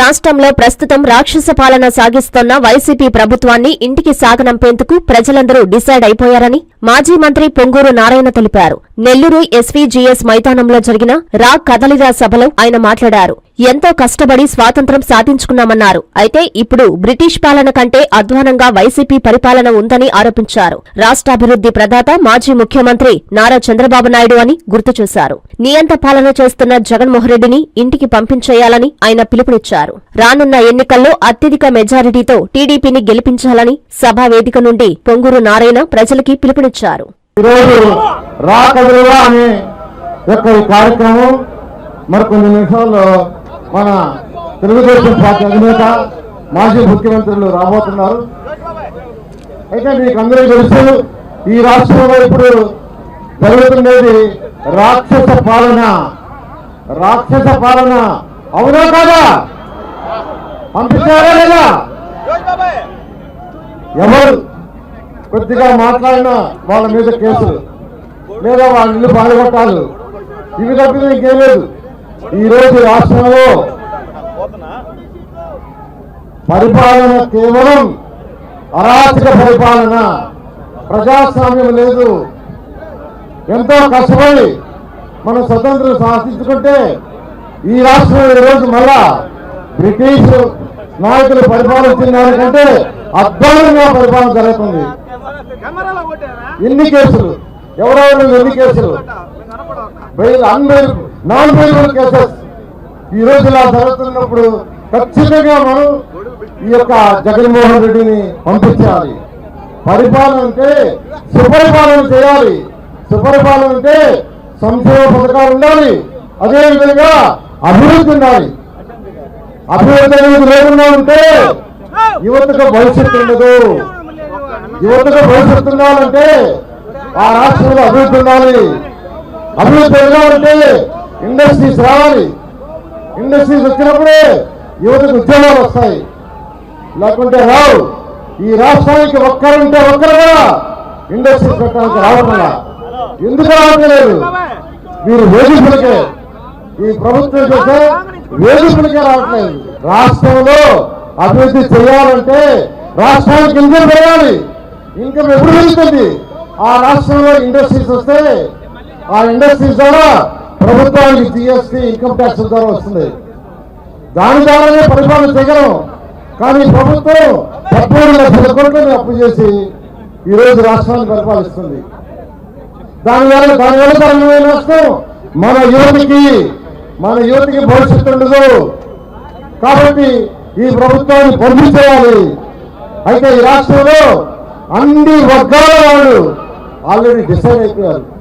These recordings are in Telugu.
రాష్ట్రంలో ప్రస్తుతం రాక్షస పాలన సాగిస్తోన్న వైసీపీ ప్రభుత్వాన్ని ఇంటికి సాగనంపేందుకు ప్రజలందరూ డిసైడ్ అయిపోయారని మాజీ మంత్రి పొంగూరు నారాయణ తెలిపారు. నెల్లూరు ఎస్వీజీఎస్ మైదానంలో జరిగిన రా కదలిరా సభలో ఆయన మాట్లాడారు. ఎంతో కష్టపడి స్వాతంత్ర్యం సాధించుకున్నామన్నారు. అయితే ఇప్పుడు బ్రిటిష్ పాలన కంటే అధ్వానంగా వైసీపీ పరిపాలన ఉందని ఆరోపించారు. రాష్ట్రాభివృద్ది ప్రదాత మాజీ ముఖ్యమంత్రి నారా చంద్రబాబు నాయుడు అని గుర్తు చేశారు నియంత పాలన చేస్తున్న జగన్మోహన్ రెడ్డిని ఇంటికి పంపించేయాలని ఆయన పిలుపునిచ్చారు. రానున్న ఎన్నికల్లో అత్యధిక మెజారిటీతో టీడీపీని గెలిపించాలని సభా వేదిక నుండి పొంగూరు నారాయణ ప్రజలకి పిలుపునిచ్చారు. యొక్క ఈ కార్యక్రమం మరికొన్ని నిమిషాల్లో మన తెలుగుదేశం పార్టీ అధినేత మాజీ ముఖ్యమంత్రులు రాబోతున్నారు. అయితే మీకు అందరికీ తెలుసు ఈ రాష్ట్రంలో ఇప్పుడు జరుగుతున్నది రాక్షస పాలన. రాక్షస పాలన అవునా కాదా? పంపించారా లేదా? ఎవరు? కొద్దిగా మాట్లాడినా వాళ్ళ మీద కేసులు లేదా వాళ్ళ ఇల్లు పాల్గొట్టాలి ఇవి తప్పితే ఇంకేం లేదు. ఈ రోజు రాష్ట్రంలో పరిపాలన కేవలం అరాచక పరిపాలన ప్రజాస్వామ్యం లేదు. ఎంతో కష్టపడి మనం స్వతంత్రం సాధించుకుంటే ఈ రాష్ట్రం ఈరోజు మళ్ళా బ్రిటిష్ నాయకులు పరిపాలించిన దానికంటే అద్భుతంగా పరిపాలన జరుగుతుంది. ఎన్ని కేసులు? ఎవరెవరు ఎన్ని కేసులు? Bail unbail non bailable cases. ఈ రోజు ఇలా జరుగుతున్నప్పుడు ఖచ్చితంగా మనం ఈ యొక్క జగన్మోహన్ రెడ్డిని పంపించాలి. పరిపాలన అంటే సుపరిపాలన చేయాలి. సుపరిపాలన అంటే సంక్షేమ పథకాలు ఉండాలి. అదే విధంగా అభివృద్ధి ఉండాలి. అభివృద్ధి అనేది లేకుండా ఉంటే యువతకు భవిష్యత్తు ఉండదు. యువతకు భవిష్యత్తు ఉండాలంటే ఆ రాష్ట్రంలో అభివృద్ధి ఉండాలి. అభివృద్ధి పెరగాలంటే ఇండస్ట్రీస్ రావాలి. ఇండస్ట్రీస్ వచ్చినప్పుడే యువతకు ఉద్యోగాలు వస్తాయి. లేకుంటే రావు. ఈ రాష్ట్రానికి ఒక్కరుంటే ఒక్కరు కూడా ఇండస్ట్రీస్ పెట్టడానికి రావట్లా ఎందుకు రావట్లేదు మీరు వేధింపులకే ఈ ప్రభుత్వం చేసే వేధింపులకే రావట్లేదు రాష్ట్రంలో అభివృద్ధి చేయాలంటే రాష్ట్రానికి ఇన్కమ్ పెరగాలి. ఇన్కమ్ ఎప్పుడు పెరుగుతుంది? ఆ రాష్ట్రంలో ఇండస్ట్రీస్ వస్తే ఆ ఇండస్ట్రీస్ ద్వారా ప్రభుత్వానికి జిఎస్టీ ఇన్కమ్ ట్యాక్స్ ద్వారా వస్తుంది. దాని ద్వారానే పరిపాలన చేయగలం కానీ ప్రభుత్వం పదమూడు లక్షల కోట్లని అప్పు చేసి ఈరోజు రాష్ట్రాన్ని పరిపాలిస్తుంది. దానివల్ల దానివల్ల దానివల్ల నష్టం? మన యువతికి మన యువతికి భవిష్యత్తు ఉండదు. కాబట్టి ఈ ప్రభుత్వాన్ని పంపించేయాలి. అయితే ఈ రాష్ట్రంలో అన్ని వర్గాల వాళ్ళు ఆల్రెడీ డిసైడ్ అయిపోయారు.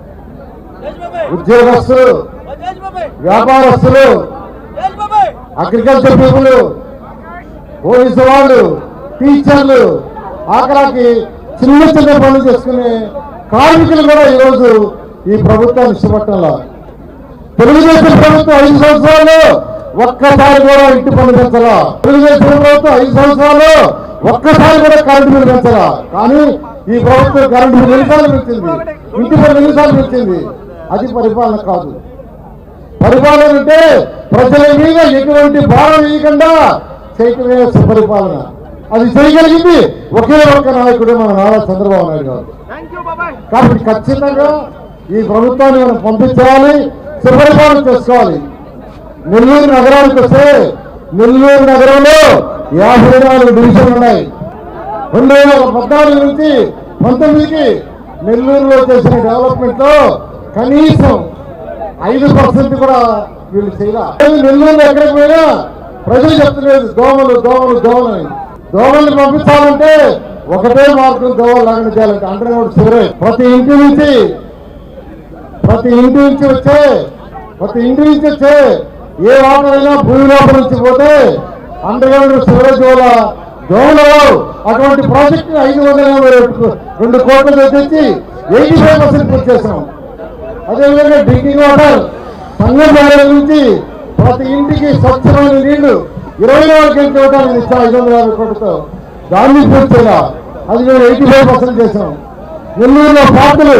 ఉద్యోగస్తులు వ్యాపారస్తులు అగ్రికల్చర్ పీపుల్ పోలీసు వాళ్ళు టీచర్లు ఆఖరాకి చిన్న చిన్న పనులు చేసుకునే కార్మికులు కూడా ఈరోజు ఈ ప్రభుత్వాన్ని ఇష్టపట్టంలా తెలుగుదేశం ప్రభుత్వం ఐదు సంవత్సరాలు ఒక్కసారి కూడా ఇంటి పనులు పెంచరా తెలుగుదేశం ప్రభుత్వం ఐదు సంవత్సరాలు ఒక్కసారి కూడా కరెంటు బిల్లు పెంచరా కానీ ఈ ప్రభుత్వం కరెంటు బిల్లు ఎన్నిసార్లు పెంచింది? ఇంటి పనులు ఎన్నిసార్లు పెంచింది? అది పరిపాలన కాదు. పరిపాలన అంటే ప్రజల మీద ఎటువంటి భారం వేయకుండా చేయటమే సుపరిపాలన అది చేయగలిగింది ఒకే ఒక్క నాయకుడు మన నారా చంద్రబాబు నాయుడు గారు. కాబట్టి ఖచ్చితంగా ఈ ప్రభుత్వాన్ని మనం పంపించాలి సుపరిపాలన చేసుకోవాలి. నెల్లూరు నగరానికి వస్తే నెల్లూరు నగరంలో యాభై నాలుగు డివిజన్లు ఉన్నాయి. రెండు వేల పద్నాలుగు నుంచి పంతొమ్మిదికి నెల్లూరులో చేసిన డెవలప్మెంట్లో కనీసం ఐదు పర్సెంట్ కూడా వీళ్ళు చేయాలి. నెల్లూరులో ఎక్కడికి పోయినా ప్రజలు చెప్తలేదు దోమలు దోమలు దోమలు దోమల్ని పంపించాలంటే ఒకటే మార్గం దోమలు లాగా చేయాలంటే అండర్ గ్రౌండ్ ప్రతి ఇంటి నుంచి ప్రతి ఇంటి నుంచి వచ్చే ప్రతి ఇంటి నుంచి వచ్చే ఏ వాటర్ అయినా భూమి లోపల నుంచి పోతే అండర్ గ్రౌండ్ వల్ల దోమలు అటువంటి ప్రాజెక్ట్ ఐదు వందల రెండు- రెండు కోట్లు తెచ్చి ఎయిటీ ఫైవ్ పర్సెంట్ పూర్తి చేసాం అదేవిధంగా డ్రింకింగ్ వాటర్ సంఘం నుంచి ప్రతి ఇంటికి స్వచ్ఛమైన నీళ్ళు ఇరవై నాలుగు గంటల ఇవ్వడానికి ఇచ్చాం ఐదు వందల యాభై కోట్లతో దాన్ని పూర్తిగా అది మేము ఎయిటీ ఫైవ్ పర్సెంట్ చేసాం నెల్లూరులో పార్కులు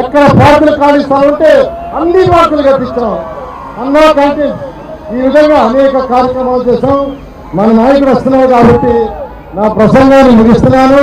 ఎక్కడ పార్కులు ఖాళీ ఉంటే అన్ని పార్కులు కట్టిస్తాం అన్నా క్యాంటీన్. ఈ విధంగా అనేక కార్యక్రమాలు చేసాం మన నాయకుడు వస్తున్నారు కాబట్టి నా ప్రసంగాన్ని ముగిస్తున్నాను.